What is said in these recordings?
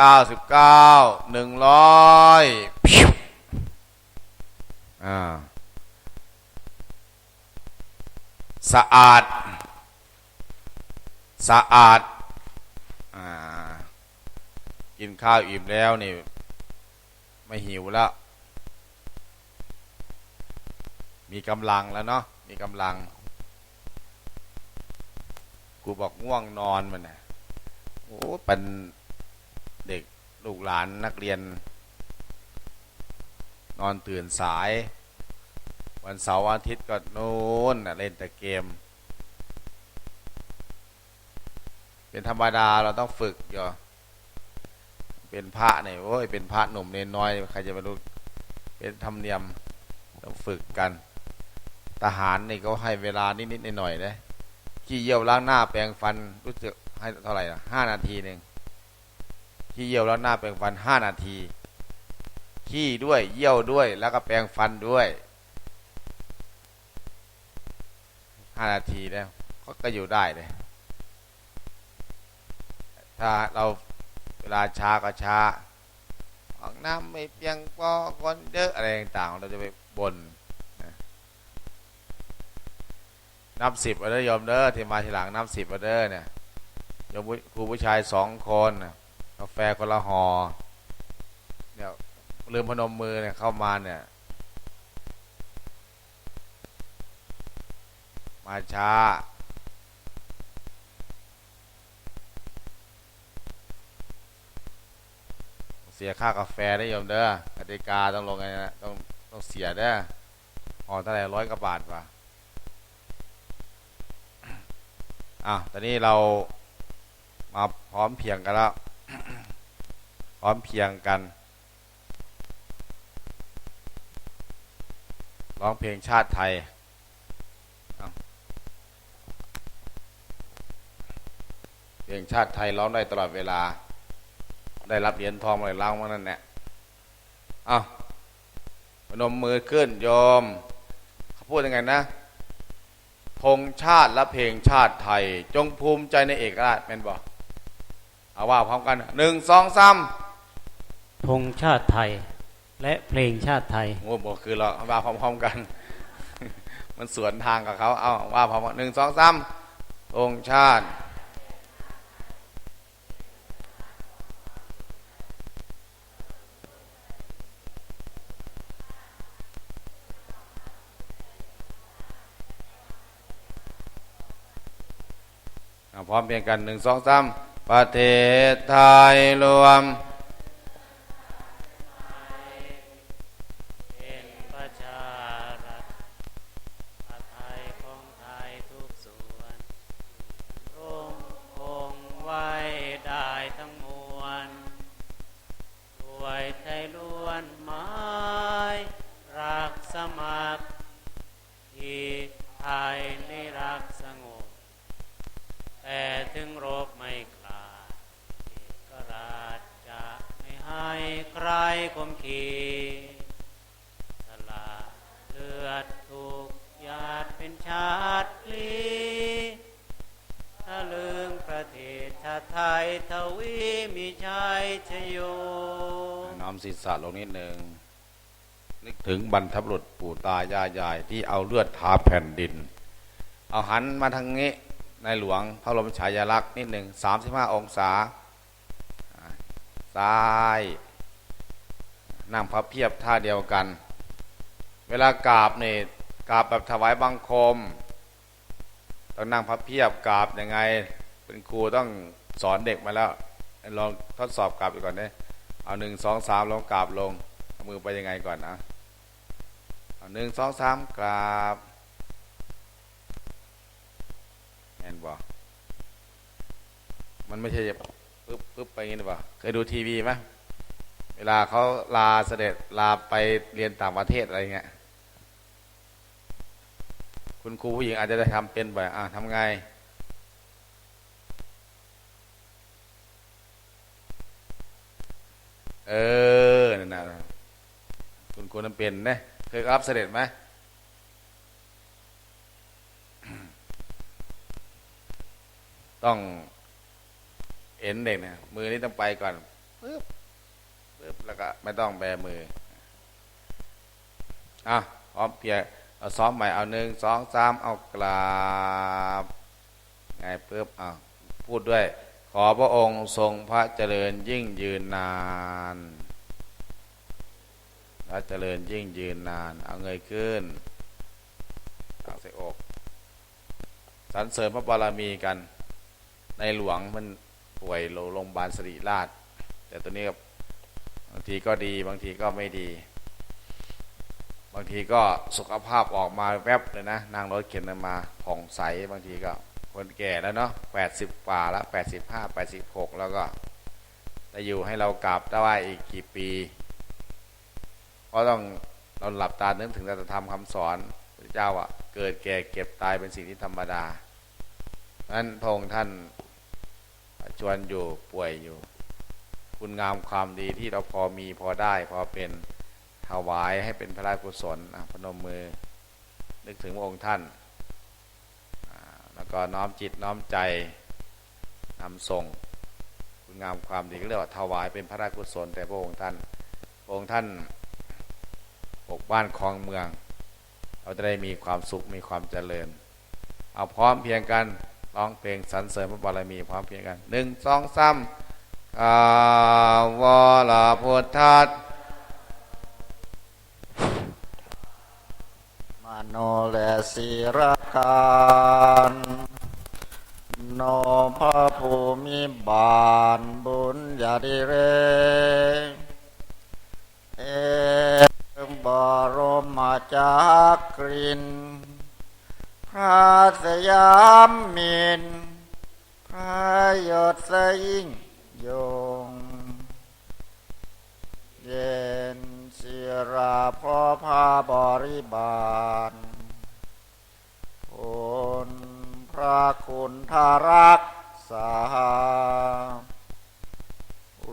เก้าสิบเก้าหนึ่งร้อยอ่าสะอาด สะอาดอ่ากินข้าวอิ่มแล้วนี่ ไม่หิวแล้ว มีกำลังแล้วเนาะมีกำลัง กูบอกง่วงนอนมันนะโอ้เป็น เด็กลูกหลานนักเรียน นอนตื่นสาย วันเสาร์อาทิตย์ก็โน่นเล่นแต่เกม เป็นธรรมดาเราต้องฝึกอยู่เป็นพระเนี่ยโอ้ยเป็นพระหนุ่มเนนน้อยใครจะไปรู้เป็นธรรมเนียมต้องฝึกกัน ทหารนี่ก็ให้เวลานิดๆหน่อยๆนะขี้เยี่ยวล้างหน้าแปรงฟันรู้สึกให้เท่าไหร่ห้านาทีหนึ่ง ขี้เยี่ยวแล้างหน้าแปรงฟันห้านาที ขี้ด้วยเยี่ยวด้วยแล้วก็แปรงฟันด้วยห้านาทีแล้วก็ก็อยู่ได้เลย ถ้าเราเวลาช้าก็ช้าออกน้ำไม่เพียงพอคนเยอะอะไรต่างๆ เราจะไปบน่นนับสิบเอาเด้อยอมเด้อที่มาทีหลังนับสิบเอาเด้อเนี่ยยมครูผู้ชายสองคนนะ กาแฟคนละหอเนี่ยลืมพนมมือเนี่ยเข้ามาเนี่ย มาช้า เสียค่ากาแฟได้ยมเด้อกติกาต้องลงไงนะต้องต้องเสียเด้อห่อเท่าไหร่ร้อยกว่าบาทป่ะอะตอนนี้เรามาพร้อมเพียงกันแล้ว พร้อมเพียงกันร้องเพลงชาติไทยเพลงชาติไทยร้องได้ตลอดเวลา ได้รับเหรียญทองอะไรเล่ามานั่นแหละอ้าวพนมมือขึ้นโยมเขาพูดยังไงนะธงชาติและเพลงชาติไทย จงภูมิใจในเอกราชแม่นบอกเอาว่าพร้อมกันหนึ่งสองสาม ธงชาติไทย และเพลงชาติไทยโอ้บอกคือเราว่าพร้อมๆกัน มันสวนทางกับเขาเอาว่าพร้อมหนึ่งสองสามธงชาติพร้อมเพียงกันหนึ่งสองสามประเทศไทยรวม ถ้าลืมประเทศชาไทยทวีมีชัยชโยน้อมศีรษะลงนิดหนึ่งนึกถึงบรรพบุรุษปู่ตายายายที่เอาเลือดทาแผ่นดิน เอาหันมาทางนี้ในหลวงพระบรมฉายาลักษณ์นิดหนึ่งสามสิบห้าองศาอ่าซ้ายนั่งพับเพียบท่าเดียวกัน เวลากราบเนี่ยกราบแบบถวายบังคม ต้องนั่งพับเพียบกราบยังไง เป็นครูต้องสอนเด็กมาแล้วลองทดสอบกราบดูก่อนเนี่ยเอาหนึ่งสองสามลองกราบลงเอามือไปยังไงก่อนนะเอาหนึ่งสองสามกราบแอนบอกมันไม่ใช่จะปึ๊บปึ๊บไปอย่างนี้หรือเปล่าเคยดูทีวีไหมเวลาเขาลาเสด็จลาไปเรียนต่างประเทศอะไรเงี้ย คุณครูผู้หญิงอาจจะได้ทำเป็นบ่อยอะทำไง เออนั่นนะคุณควรจะเป็นนะเคยรับเสด็จไหมต้องเอ็นเด็กนะมือนี้ต้องไปก่อนปึ๊บปึ๊บแล้วก็ไม่ต้องแบมืออะพร้อมเพียง เอาซ้อมใหม่เอาหนึ่งสองสามเอากราบไงปึ๊บอะพูดด้วย ขอพระองค์ทรงพระเจริญยิ่งยืนนาน พระเจริญยิ่งยืนนาน เอาเงยขึ้นตั้งใส่อกสรรเสริญพระบารมีกัน ในหลวงมันป่วยโรงพยาบาลสิริราช แต่ตัวนี้บางทีก็ดีบางทีก็ไม่ดีางทีก็สุขภาพออกมาแวบเลยนะนั่งรถเข็นมาผ่องใสบางทีก็คนแก่แล้วเนาะแปดสิบกว่าแล้วแปดสิบห้าแปดสิบหกแล้วก็จะอยู่ให้เรากราบได้อีกกี่ปีเพราะต้องเราหลับตานึกถึงแต่ธรรมคำสอนพระเจ้าอะเกิดแก่เก็บตายเป็นสิ่งที่ธรรมดานั้นพระองค์ท่านชวนอยู่ป่วยอยู่ คุณงามความดีที่เราพอมีพอได้พอเป็น ถวายให้เป็นพระราชกุศลพนมมือนึกถึงพระองค์ท่านแล้วก็น้อมจิตน้อมใจนำส่งคุณงามความดีก็เรียกว่าถวายเป็นพระราชกุศลแต่พระองค์ท่านพระองค์ท่านปกบ้านคลองเมือง เราจะได้มีความสุขมีความเจริญ เอาพร้อมเพียงกันร้องเพลงสรรเสริญพระบารมีพร้อมเพียงกันหนึ่งสองสามกาวลาพุทธัส โนและศิรการโนพระภูมิบาลบุญญาดิเร เอกบรมจากกริน พระสยามมิน พระยศสยิ่งยง เย็น เสราพอพาบริบาลคุณพระคุณทารักษาร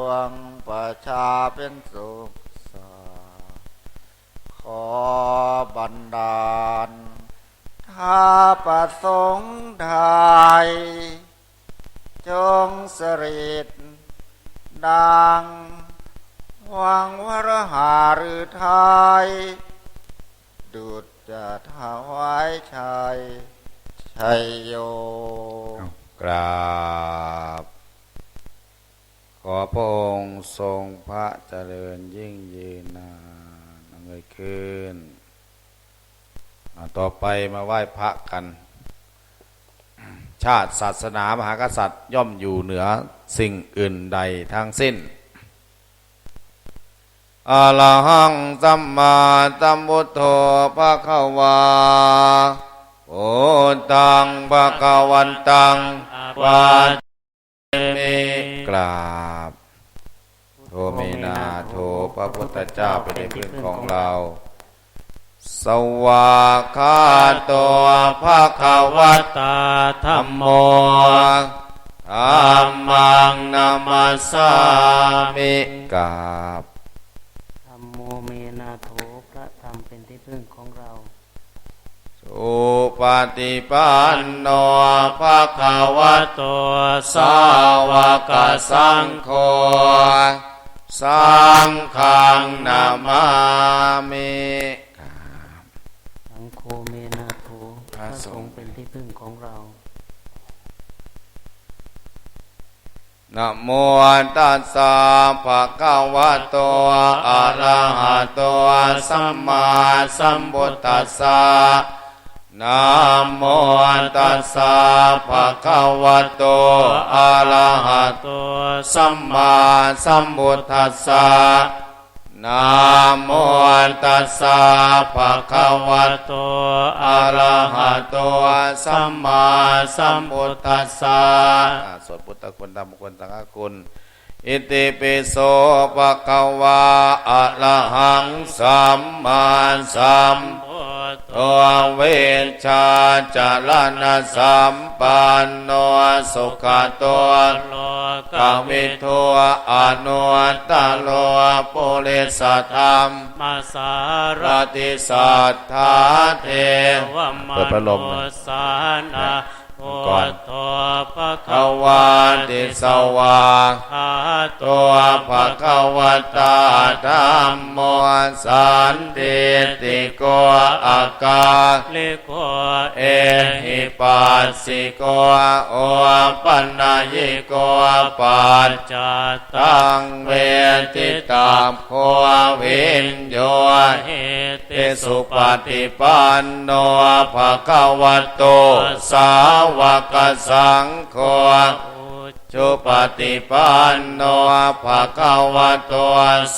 วงประชาเป็นสุขสาขอบันดาลท้าประสงค์ไทยจงสริดดัง วังวรหาหรือไทยดุจจะถวายชัยชัยโยกราบ ขอพระองค์ทรงพระเจริญยิ่งยืนนานเอาเงยขึ้นอ่าต่อไปมาไหว้พระกัน ชาติศาสนามหากษัตริย์ย่อมอยู่เหนือสิ่งอื่นใดทั้งสิ้น อะระหังสัมมาสัมพุทโธภะคะวาโอตังภะคะวันตังวาเมกราบโทเมนาโทพระพุทธเจ้าเป็นเพึ่งของเรา สวากาโตภะคะวัตตาธรรมโมธรรมังนามาสามิกราบ ธรรมโมเมนาโถพระธรรมเป็นที่พึ่งของเรา สุปฏิปันโนภะคะวะโตสาวกสังโฆสังฆังนามามิสังโฆเมนาโถพระสงฆ์เป็นที่พึ่งของเรานะโมตัสสะภะคะวะโตอะระหะโตสัมมาสัมพุทธัสสะ นะโมตัสสะภะคะวะโต อะระหะโต สัมมาสัมพุทธัสสะนะโมตัสสะภะคะวะโต อะระหะโต สัมมาสัมพุทธัสสะอ่าสวดพุทธคุณธรรมคุณสังฆคุณ อิติปิโสภะคะวะอะระหังสัมมาสัมพุทโธเวชชาจารณะสัมปันโนสุขโตโลกาวิทัวอนุวัตตโลปุริสธรรมมาสารรติสัทธาเทวมเปิดพัดลมโนหน่อยสานา โอก่อนโทภะขวาติสวาคาตัวภะคะวตาธรรมโมสันติติโกอากาลิโกเอหิปัสสิโกโอปัญญิโกปัจจตังเวทิตาโควินโยเหติติสุปฏิปันโนภะคะวะโตสาววกสังโฆอุจจุปฏิปันโนภะคะวะโต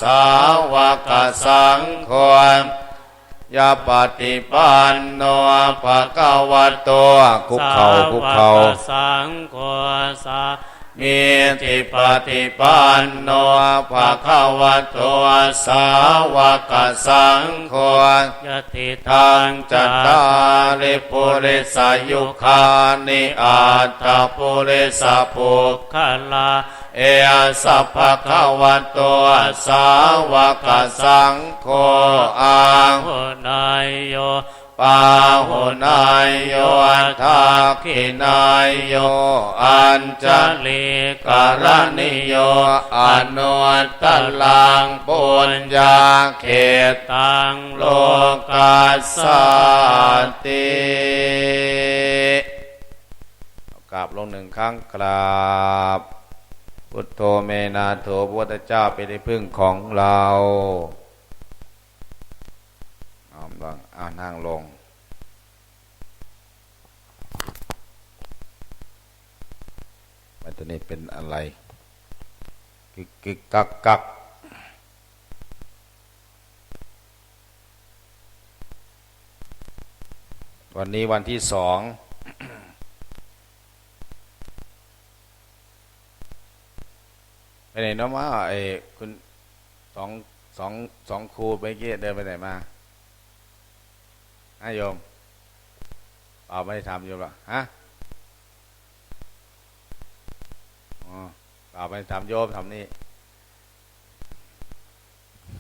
สาวกสังโฆยาปฏิปันโนภะคะวะโตคุกเข่าคุกเข่าสังโฆสา มีทิปฏิปันโนภะคะวะโตสาวกสังโฆยติทางจัตตาริปุริสายุคานิอาตาปุริสภุขลาเอสัพพะคะวะโตสาวกสังโฆอังโนายโย ปาหุนายโยทักขินายโยอัญจะลิกรณิโยอนุตลังปุญญาเขตตังโลกัสสติกราบลงหนึ่งครั้งกราบ พุทโธเมนาโถพุทธเจ้าเป็นที่พึ่งของเรา อ่านั่งลง มันตัวนี้เป็นอะไร กึกกึกกักกักวันนี้วันที่สองไปไหนเนาะมาไอ้คุณสองสองสองครูไปเกี้เดินไปไหนมา ฮะโยมเปล่าไม่ได้ทำโยมหรอฮะอ๋อเปล่าไม่ได้ทำโยมทำนี่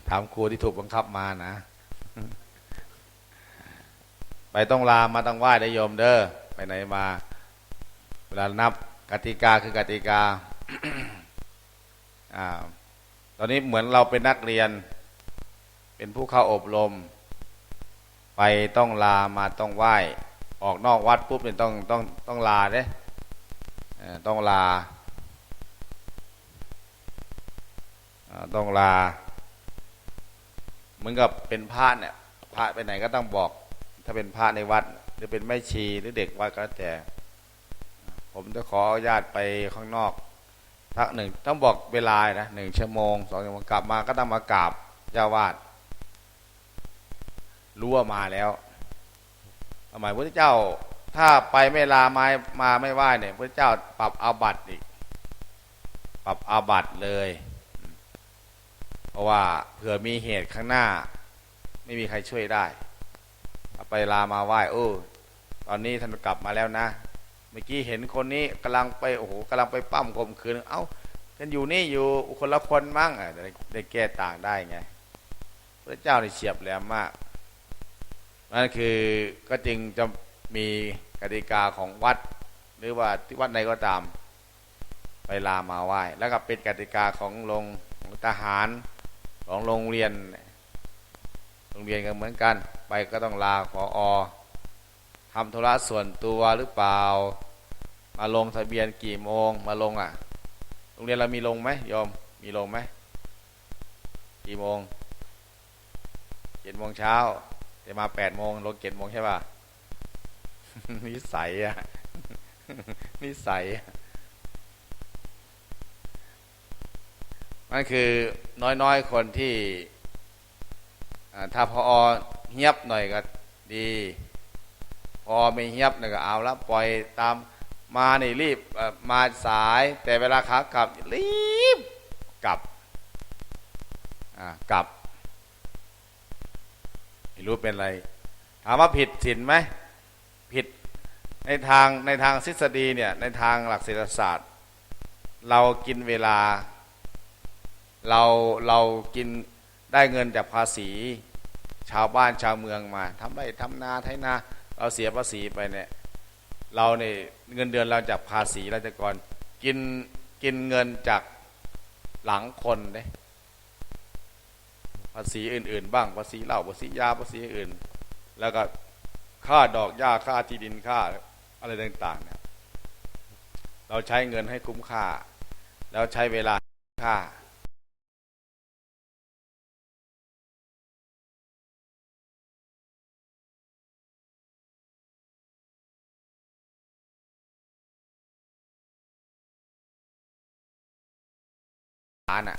ถามครูที่ถูกบังคับมานะ ไปต้องลามาต้องไหว้ได้โยมเด้อไปไหนมา เวลานับกติกาคือกติกาอ่าตอนนี้เหมือนเราเป็นนักเรียน เป็นผู้เข้าอบรม ไปต้องลามาต้องไหว้ ออกนอกวัดปุ๊บเนี่ยต้องต้องต้องลาเด้ต้องลาต้องลา เหมือนกับเป็นพระเนี่ยพระไปไหนก็ต้องบอก ถ้าเป็นพระในวัด หรือเป็นแม่ชีหรือเด็กวัดก็แล้วแต่ ผมจะขออนุญาตไปข้างนอกทักหนึ่งต้องบอกเวลานะหนึ่งชั่วโมงสองชั่วโมงกลับมาก็ต้องมากราบเจ้าวาด รู้ว่ามาแล้วทำไมพระเจ้า ถ้าไปไม่ลาไมามาไม่ไหวเนี่ยพระเจ้าปรับอาบัติอีก ปรับอาบัติเลย เพราะว่าเผื่อมีเหตุข้างหน้า ไม่มีใครช่วยได้ไปลามาไหว้โอ้ตอนนี้ท่านกลับมาแล้วนะ เมื่อกี้เห็นคนนี้กำลังไปโอ้โหกำลังไปปั้มข่มขืนเอ้าท่านอยู่นี่อยู่คนละคนมั้งอะได้ได้แก้ต่างได้ไง พระเจ้านี่เฉียบแหลมมาก นั่นคือก็จึงจะมีกติกาของวัด หรือว่าที่วัดไหนก็ตามไปลามาไหว้ แล้วก็เป็นกติกาของโรงทหารของโรงเรียน โรงเรียนกันเหมือนกัน ไปก็ต้องลาขออทำธุระส่วนตัวหรือเปล่า มาลงทะเบียนกี่โมงมาลงอะ โรงเรียนเรามีลงไหมโยมมีลงไหมกี่โมงเจ็ดโมงเช้า จะมาแปดโมงลงเจ็ดโมงใช่ป่ะนิสัยอะนิสัยมันคือน้อยๆคนที่ถ้าพอเงียบหน่อยก็ดี พอไม่เงียบหน่อยก็เอาละปล่อยตามมานี่รีบมาสาย แต่เวลาขากลับรีบกลับกลับ รู้เป็นอะไรถามว่าผิดศีลไหมผิดในทางในทางทฤษฎีเนี่ยในทางหลักเศรษฐศาสตร์ เรากินเวลา เราเรากินได้เงินจากภาษี ชาวบ้านชาวเมืองมาทำไรทำนาไถนาเราเสียภาษีไปเนี่ยเราเนี่ยเงินเดือนเราจากภาษีราจะก่อนกินกินเงินจากหลังคนเด้ ภาษีอื่น ๆ บ้างภาษีเหล้าภาษียาภาษีอื่น แล้วก็ค่าดอกหญ้าค่าที่ดินค่าอะไรต่างๆเนี่ยเราใช้เงินให้คุ้มค่า แล้วใช้เวลาค่าล้านอะ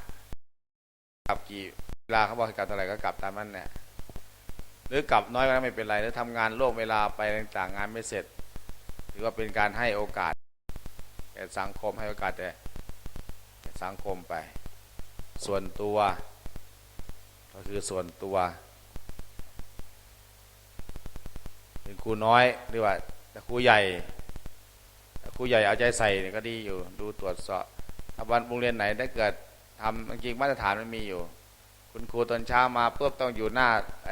กับกี่ เวลาเขาบอกให้กลับเท่าไหร่ก็กลับตามนั้นแหละหรือกลับน้อยก็ไม่เป็นไรหรือทำงานล่วงเวลาไปต่างงานไม่เสร็จถือว่าเป็นการให้โอกาสแก่สังคมให้โอกาสแก่สังคมไป ส่วนตัว ก็คือส่วนตัวเป็นครูน้อยหรือว่าแต่ครูใหญ่ครูใหญ่เอาใจใส่เนี่ยก็ดีอยู่ ดูตรวจสอบถ้าวันโรงเรียนไหนถ้าเกิดทำจริงมาตรฐานมันมีอยู่ คุณครูตอนเช้ามาปุ๊บต้องอยู่หน้าไอ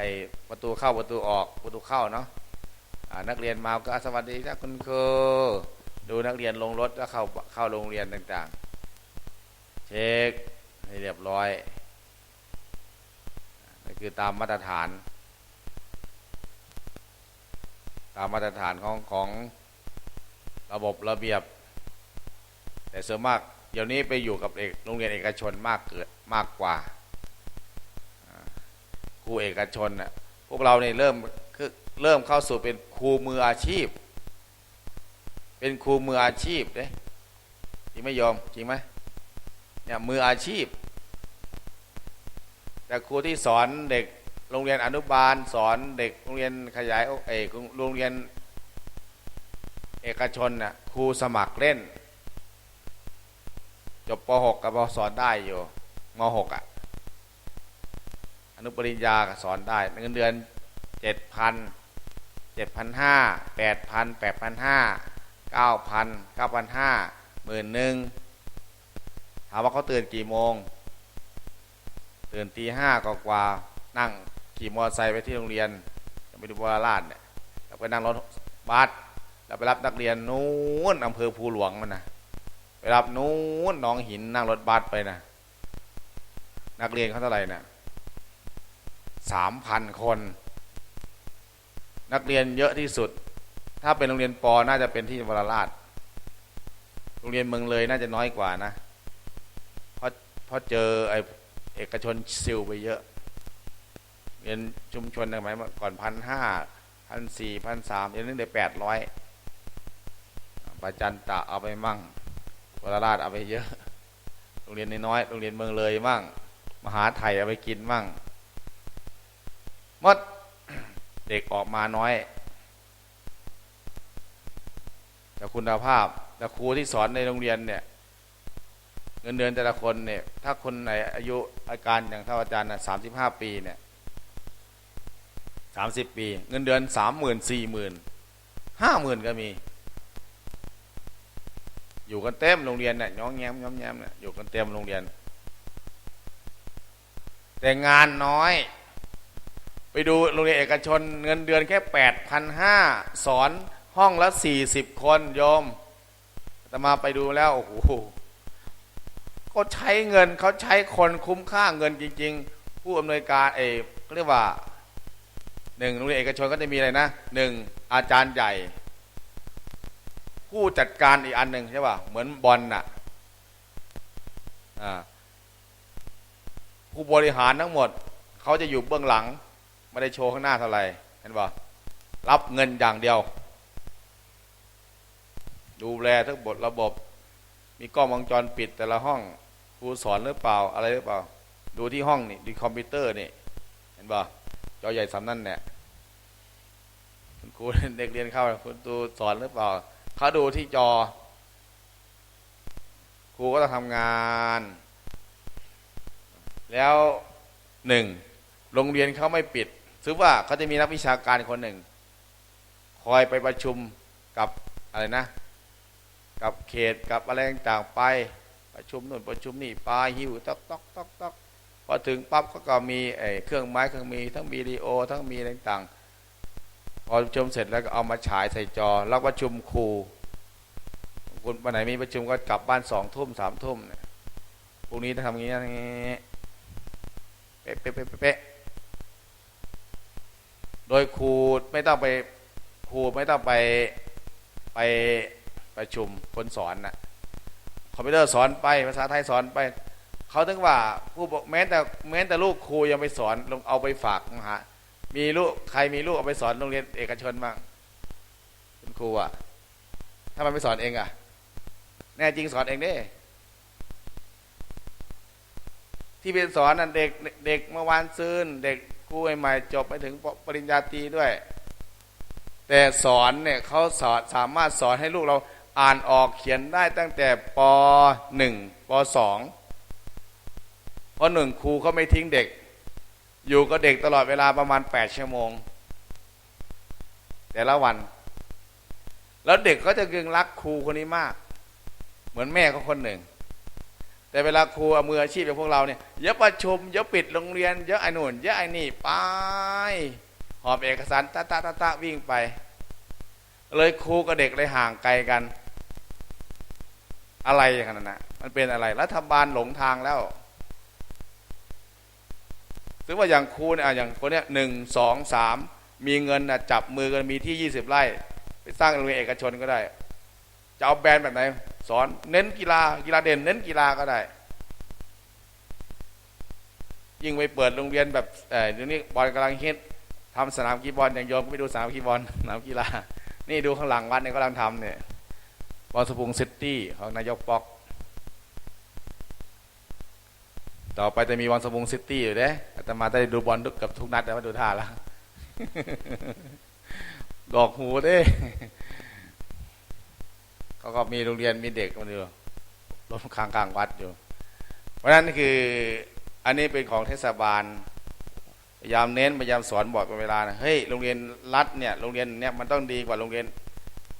ประตูเข้าประตูออกประตูเข้าเนาะนักเรียนมาก็สวัสดีครับคุณครูดูนักเรียนลงรถแล้วเข้าเข้าโรงเรียนต่างๆ เช็คให้เรียบร้อยนั่คือตามมาตรฐาน ตามมาตรฐานของของระบบระเบียบ แต่ส่วนมากเดี๋ยวนี้ไปอยู่กับเอกโรงเรียนเอกชนมากเกิดมากกว่า ครูเอกชนน่ะพวกเราเนี่ยเริ่มคือเริ่มเข้าสู่เป็นครูมืออาชีพ เป็นครูมืออาชีพเด้จริงไหมโยมจริงไหมเนี่ยมืออาชีพ แต่ครูที่สอนเด็กโรงเรียนอนุบาล สอนเด็กโรงเรียนขยายเอกโรงเรียนเอกชนน่ะครูสมัครเล่น จบป .6 กับพอสอนได้อยู่ม .6 อะ อนุปริญญาก็สอนได้เงินเดือนเจ็ดพันเจ็ดพันห้าแปดพันแปดพันห้าเก้าพันเก้าพันห้าหมื่นหนึ่งถามว่าเขาตื่นกี่โมง ตื่นตีห้ากว่านั่งขี่มอเตอร์ไซค์ไปที่โรงเรียนไปดูบวรราชเนี่ยแล้วไปนั่งรถบัสแล้วไปรับนักเรียนนู้นอำเภอภูหลวงมันนะไปรับนู้นหน้องหินนั่งรถบัสไปนะนักเรียนเขาเท่าไหร่นะ สามพันคน นักเรียนเยอะที่สุด ถ้าเป็นโรงเรียนปอน่าจะเป็นที่วรราช โรงเรียนเมืองเลยน่าจะน้อยกว่านะ เพราะเพราะเจอไอเอกชนซิลไปเยอะ เรียนชุมชนสมัยก่อนพันห้าพันสี่พันสามเดี๋ยวนี้ได้แปดร้อยประจันตะเอาไปมั่งวรราชเอาไปเยอะ โรงเรียนน้อยโรงเรียนเมืองเลยมั่ง มหาไทยเอาไปกินมั่ง มดเด็กออกมาน้อย แต่คุณภาพแต่ครูที่สอนในโรงเรียนเนี่ย เงินเดือนแต่ละคนเนี่ย ถ้าคนไหนอายุอาการอย่างเท่าอาจารย์นะสามสิบห้าปีเนี่ยสามสิบปี เงินเดือนสามหมื่นสี่หมื่นห้าหมื่นก็มี อยู่กันเต็มโรงเรียนเนี่ยย้องแง้มย้อมแย้มเนี่ยอยู่กันเต็มโรงเรียน แต่งานน้อย ไปดูโรงเรียนเอกชนเงินเดือนแค่แปดพันห้าสอนห้องละสี่สิบคนโยมแต่มาไปดูแล้วโอ้โหก็ใช้เงินเขาใช้คนคุ้มค่าเงินจริง ๆ ผู้อำนวยการเอเขาเรียกว่าหนึ่งโรงเรียนเอกชนก็จะมีอะไรนะหนึ่งอาจารย์ใหญ่ ผู้จัดการอีกอันหนึ่งใช่ป่ะเหมือนบอลน่ะผู้บริหารทั้งหมด เขาจะอยู่เบื้องหลัง ไม่ได้โชว์ข้างหน้าเท่าไหร่เห็นป่ะรับเงินอย่างเดียว ดูแลทั้งบทระบบ มีกล้องวงจรปิดแต่ละห้องครูสอนหรือเปล่าอะไรหรือเปล่า ดูที่ห้องนี่ดูคอมพิวเตอร์นี่ เห็นป่ะจอใหญ่สำนั่นเนี่ยคุณครูเด็กเรียนเข้าคุณครูสอนหรือเปล่าเขาดูที่จอ ครูก็ต้องทำงาน แล้วหนึ่งโรงเรียนเขาไม่ปิด ซึ่งว่าเขาจะมีนักวิชาการคนหนึ่ง คอยไปประชุมกับอะไรนะ กับเขตกับอะไรต่างๆไปประชุมนู่นประชุมนี่ปลาหิวตอกตอกตอกตอกพอถึงปั๊บก็ก็มีไอ้เครื่องไม้เครื่องมีทั้งวิดีโอทั้งมีอะไรต่างๆพอประชุมเสร็จแล้วก็เอามาฉายใส่จอแล้วประชุมครูคุณวันไหนมีประชุมก็กลับบ้านสองทุ่มสามทุ่มเนี่ยพรุ่งนี้ทำอย่างนี้อย่างนี้เป๊ะเป๊ะเป๊ะเป๊ะ โดยครูไม่ต้องไปครูไม่ต้องไปไปประชุมคนสอนนะคอมพิวเตอร์สอนไปภาษาไทยสอนไปเขาถึงว่าผู้บอกแม้แต่แม้แต่ลูกครูยังไปสอนลงเอาไปฝากมหามีลูกใครมีลูกเอาไปสอนโรงเรียนเอกชนบ้างคุณครูอะถ้ามันไม่สอนเองอะ แน่จริงสอนเองเด้ที่เป็นสอนนั่นเด็กเด็กเมื่อวานซืนเด็ก ครูใหม่จบไปถึงปริญญาตรีด้วย แต่สอนเนี่ยเขาสอนสามารถสอนให้ลูกเราอ่านออกเขียนได้ตั้งแต่ปหนึ่งปสองเพราะหนึ่งครูเขาไม่ทิ้งเด็ก อยู่กับเด็กตลอดเวลาประมาณแปดชั่วโมง แต่ละวัน แล้วเด็กก็จะกึงรักครูคนนี้มาก เหมือนแม่เขาคนหนึ่ง แต่เวลาครูเอามืออาชีพอย่างพวกเราเนี่ยเยอะประชุมเยอะปิดโรงเรียนเยอะไอ้นู่นเยอะไอ้นี่ไปหอบเอกสารตะตะตะตะวิ่งไป เลยครูกับเด็กเลยห่างไกลกัน อะไรอย่างนั้นนะมันเป็นอะไรรัฐบาลหลงทางแล้วถึงว่าอย่างครูเนี่ยอะอย่างคนเนี้ยหนึ่งสองสามมีเงินนะจับมือกันมีที่ยี่สิบไร่ ไปสร้างโรงเรียนเอกชนก็ได้ จะเอาแบรนด์แบบไหน สอนเน้นกีฬากีฬาเด่น เน้นกีฬาก็ได้ ยิ่งไปเปิดโรงเรียนแบบเออเดี๋ยวนี้บอลกำลังฮิตทำสนามกีฬาบอลอย่างโยมก็ไปดูสนามกีฬาบอลสนามกีฬา นี่ดูข้างหลังวัดเนี่ยกำลังทำเนี่ยบอลสปุงซิตี้ของนายกป๊อก ต่อไปจะมีบอลสปุงซิตี้อยู่เด้อาตมาได้ดูบอลทุกกับทุกนัดแต่ว่าดูท่าแล้วดอกหูเด้ เขาก็มีโรงเรียนมีเด็กมันอยู่รถข้างกลางวัดอยู่ เพราะฉะนั้นคืออันนี้เป็นของเทศบาลพยายามเน้นพยายามสอนบอกเป็นเวลานะเฮ้ยโรงเรียนรัฐเนี่ยโรงเรียนเนี่ยมันต้องดีกว่าโรงเรียน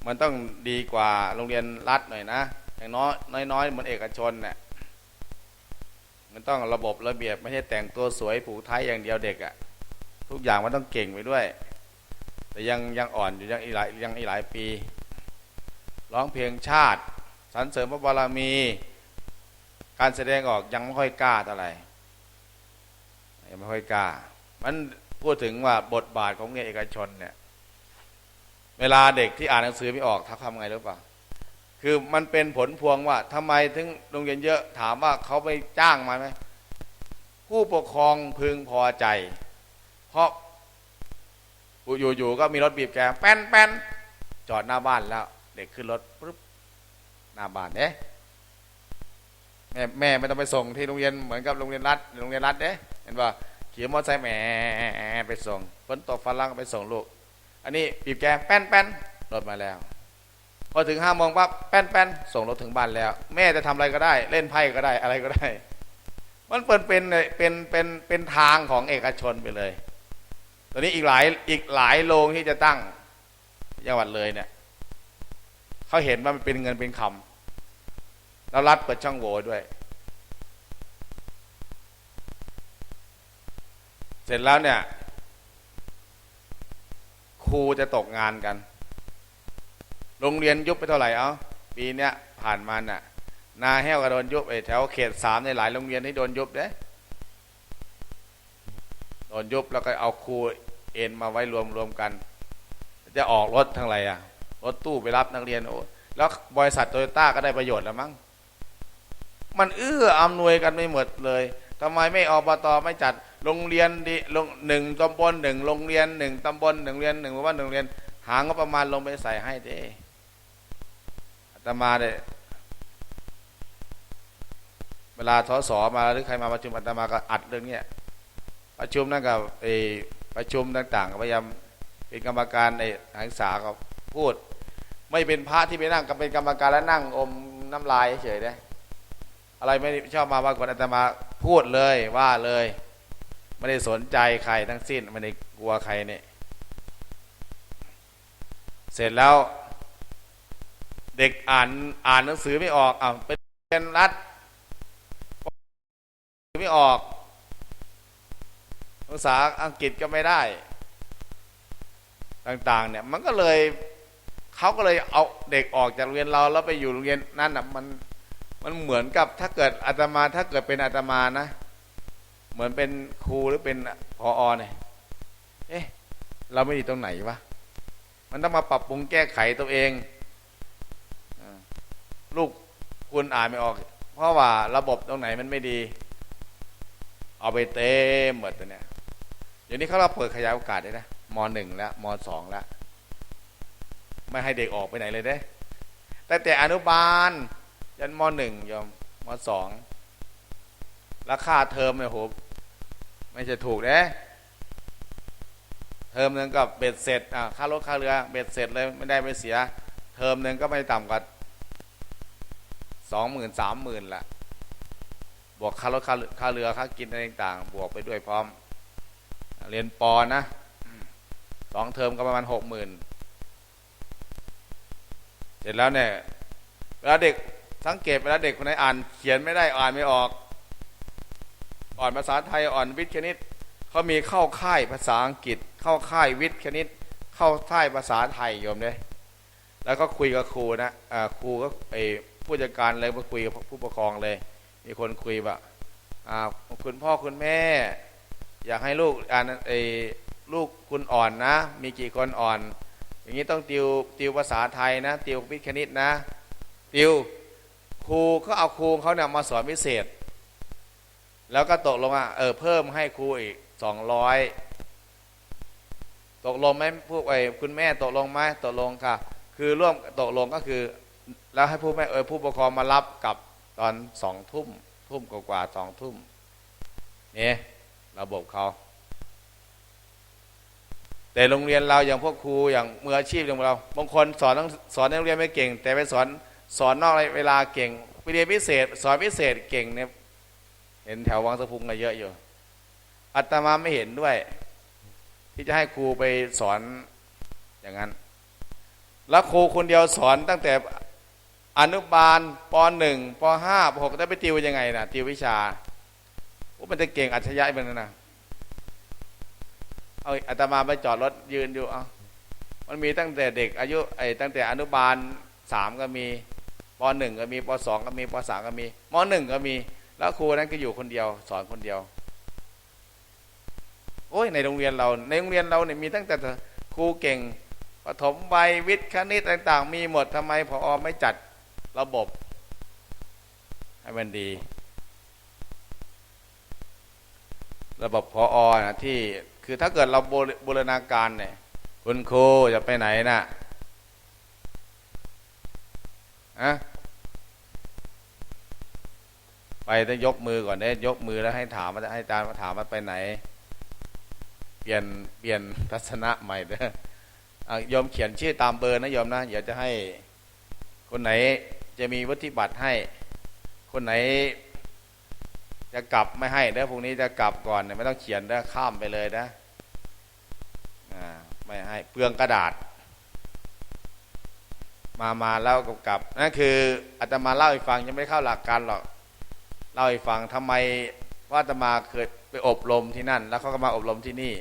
มันต้องดีกว่าโรงเรียนรัฐหน่อยนะอย่างน้อยน้อยๆเหมือนเอกชนเนี่ยมันต้องระบบระเบียบไม่ใช่แต่งตัวสวยผูกไทยอย่างเดียวเด็กอะทุกอย่างมันต้องเก่งไปด้วย แต่ยังยังอ่อนอยู่ยังอีหลายยังอีหลายปี ร้องเพลงชาติสรรเสริมพระบารมี การแสดงออกยังไม่ค่อยกล้าเท่าไหร่ยังไม่ค่อยกล้า มันพูดถึงว่าบทบาทของเอกชนเนี่ย เวลาเด็กที่อ่านหนังสือไม่ออกทักทำไงรู้ป่ะคือมันเป็นผลพวงว่าทำไมถึงโรงเรียนเยอะถามว่าเขาไปจ้างมาไหมผู้ปกครองพึงพอใจ เพราะอยู่ๆก็มีรถบีบแกแป้นแป้นจอดหน้าบ้านแล้ว เด็กขึ้นรถปุ๊บหน้าบ้านเด้แม่แม่ไม่ต้องไปส่งที่โรงเรียนเหมือนกับโรงเรียนรัฐโรงเรียนรัฐเด้เห็นป่ะขี่มอเตอร์ไซค์แหมไปส่งฝนตกฟ้าร้องไปส่งลูก อันนี้บีบแกแป้นแป้นรถมาแล้ว พอถึงห้าโมงปั๊บแป้นแป้นส่งรถถึงบ้านแล้ว แม่จะทำอะไรก็ได้ เล่นไพ่ก็ได้อะไรก็ได้ มันเป็นเป็นเป็นเป็นเป็นทางของเอกชนไปเลยตอนนี้อีกหลายอีกหลายโรงที่จะตั้งจังหวัดเลยเนี่ย เขาเห็นว่ามันเป็นเงินเป็นคำแล้วรัฐเปิดช่องโหว่ด้วย เสร็จแล้วเนี่ยครูจะตกงานกัน โรงเรียนยุบไปเท่าไหร่เอาปีเนี้ยผ่านมาน่ะ นาแห้วก็โดนยุบไอ้แถวเขตสามในหลายโรงเรียนที่โดนยุบเด้โดนยุบแล้วก็เอาครูเอ็นมาไว้รวมรวมกัน จะออกรถทั้งไรอะ รถตู้ไปรับนักเรียนโอ้แล้วบริษัทโตโยต้าก็ได้ประโยชน์แล้วมั้งมันเอื้ออำนวยกันไม่หมดเลยทำไมไม่อบตไม่จัดโรงเรียนดีลงหนึ่งตำบลหนึ่งโรงเรียนหนึ่งตำบลหนึ่งเรียนหนึ่งหมู่บ้านหนึ่งเรียน หางบประมาณลงไปใส่ให้เด้อาตมาเนี่ยเวลาสสมาหรือใครมาประชุมอาตมาก็อัดเรื่องเนี้ยประชุมนั่นกับไอประชุมต่างๆพยายามเป็นกรรมการในทางศึกษา พูด ไม่เป็นพระที่ไปนั่งก็เป็นกรรมการแล้วนั่งอมน้ำลายเฉยๆได้อะไรไม่ชอบมาปรากฏอาตมาพูดเลยว่าเลย ไม่ได้สนใจใครทั้งสิ้นไม่ได้กลัวใครเนี่ยเสร็จแล้ว เด็กอ่านอ่านหนังสือไม่ออกอ่าเป็นเรียนรัฐไม่ออกภาษาอังกฤษก็ไม่ได้ ต่าง ๆ เนี่ย มันก็เลย เขาก็เลยเอาเด็กออกจากโรงเรียนเราแล้วไปอยู่โรงเรียนนั่นอะมันมันเหมือนกับถ้าเกิดอาตมาถ้าเกิดเป็นอาตมานะ เหมือนเป็นครูหรือเป็นพออเนี่ยเอ๊ะเราไม่ดีตรงไหนวะมันต้องมาปรับปรุงแก้ไขตัวเองลูกคุณอ่านไม่ออก เพราะว่าระบบตรงไหนมันไม่ดี เอาไปเต็มหมดตัวเนี่ยเดี๋ยวนี้เขาเราเปิดขยายโอกาสได้นะมหนึ่งแล้วมสองแล้ว ไม่ให้เด็กออกไปไหนเลยเด้ตั้งแต่อนุบาล ยันมหนึ่งยอมมสองราคาเทอมเนี่ยโหไม่จะถูกเด้เทอมหนึ่งก็เบ็ดเสร็จอะค่ารถค่าเรือเบ็ดเสร็จเลยไม่ได้ไม่เสีย เทอมหนึ่งก็ไม่ต่ำกว่าสองหมื่นสามหมื่นละบวกค่ารถค่าค่าเรือค่ากินอะไรต่างๆบวกไปด้วยพร้อม เรียนปอนะสองเทอมก็ประมาณหกหมื่น ร็จแล้วเนี่ยเวลาเด็กสังเกตเวลาเด็กคนไหนอ่าน เขียนไม่ได้อ่านไม่ออก อ่อนภาษาไทยอ่อนวิทย์คณิตเขามีเข้าค่ายภาษาอังกฤษ เข้าค่ายวิทย์คณิต เข้าค่ายภาษาไทยโยมเลยแล้วก็คุยกับครูนะครูก็ไอผู้จัดการเลยมาคุยกับผู้ปกครองเลย มีคนคุยว่าคุณพ่อคุณแม่ อยากให้ลูกอ่านไอลูกคุณอ่อนนะ มีกี่คนอ่อน อย่างนี้ต้องติวติวภาษาไทยนะ ติววิทย์คณิตนะ ติวครูเขาเอาครูเขาเนี่ยมาสอนพิเศษ แล้วก็ตกลงอะเออเพิ่มให้ครูอีกสองร้อยตกลงไหมพวกไอ้คุณแม่ตกลงไหมตกลงค่ะ คือร่วมตกลงก็คือ แล้วให้ผู้แม่เออผู้ปกครองมารับกับตอนสองทุ่มทุ่มกว่าสองทุ่มเนี่ยระบบเขา แต่โรงเรียนเราอย่างพวกครูอย่างมืออาชีพอย่างเรา บางคนสอนต้องสอนในโรงเรียนไม่เก่ง แต่ไปสอนสอนนอกเวลาเก่งไปเรียนพิเศษ สอนพิเศษเก่งเนี่ยเห็นแถววังสะพุงกันเยอะอยู่อาตมาไม่เห็นด้วย ที่จะให้ครูไปสอนอย่างนั้น แล้วครูคนเดียวสอนตั้งแต่อนุบาลปหนึ่งปห้าปหกได้ไปติวยังไงนะติววิชาว่ามันจะเก่งอัจฉริยะเป็นนะ เอาอาตมาไปจอดรถยืนอยู่เอามันมีตั้งแต่เด็ก อายุไอ้ตั้งแต่อนุบาลสามก็มีปหนึ่งก็มีปสองก็มีปสามก็มีมหนึ่งก็มี แล้วครูนั้นก็อยู่คนเดียว สอนคนเดียว โอ้ยในโรงเรียนเรา ในโรงเรียนเราเนี่ยมีตั้งแต่ครูเก่งปฐมวัยวิทย์คณิตต่าง ๆ มีหมดทำไมพอไม่จัดระบบ ให้มันดี ระบบพออนะที่ คือถ้าเกิดเราบูรณาการเนี่ยคุณครูจะไปไหนนะ่ะอะไปต้องยกมือก่อนเนี่ยยกมือแล้วให้ถามให้อาจารย์มาถามว่าไปไหน เปลี่ยนเปลี่ยนทัศนะใหม่เด้อยอมเขียนชื่อตามเบอร์นะโยมนะอย่าจะให้คนไหนจะมีวัตถิบัตรให้ คนไหน จะกลับไม่ให้เด้อพรุ่งนี้จะกลับก่อนเนี่ยไม่ต้องเขียนเด้อข้ามไปเลยนะไม่ให้เปลืองกระดาษ มามาแล้วก็กลับนั่นคืออาตมาเล่าให้ฟังยังไม่เข้าหลักการหรอกเล่าให้ฟังทำไมว่าอาตมาเคยไปอบรมที่นั่น แล้วเขาก็มาอบรมที่นี่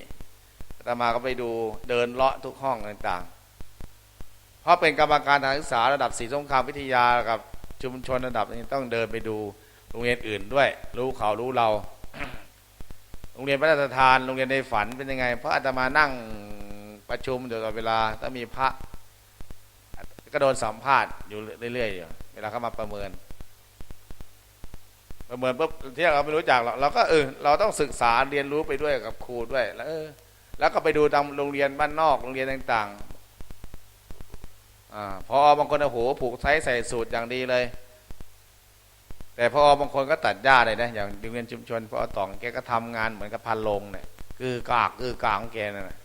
อาตมาก็ไปดูเดินเลาะทุกห้องต่างๆ เพราะเป็นกรรมการทางศึกษาระดับศรีสงครามวิทยากับชุมชนระดับนี้ต้องเดินไปดู รงเรียนอื่นด้วย รู้เขารู้เรา โรงเรียนพระราชทาน โรงเรียนในฝันเป็นยังไง เพราะอาตมานั่งประชุมอยู่ตลอดเวลา ถ้ามีพระ ก็โดนสัมภาษณ์อยู่เรื่อยๆอยู่เวลาเขามาประเมิน ประเมินปุ๊บที่เราไม่รู้จักเราเราก็เออเราต้องศึกษาเรียนรู้ไปด้วยกับครูด้วย แล้วแล้วก็ไปดูตามโรงเรียนบ้านนอกโรงเรียนต่างๆอ่าพอบางคนโอ้โหผูกไซส์ใส่สูตรอย่างดีเลย แต่พอบางคนก็ตัดหญ้าเลยนะอย่างโรงเรียนชุมชนพอตองแกก็ทำงานเหมือนกับพันลงเนี่ยคือกากคือกากของแกนั่นนะ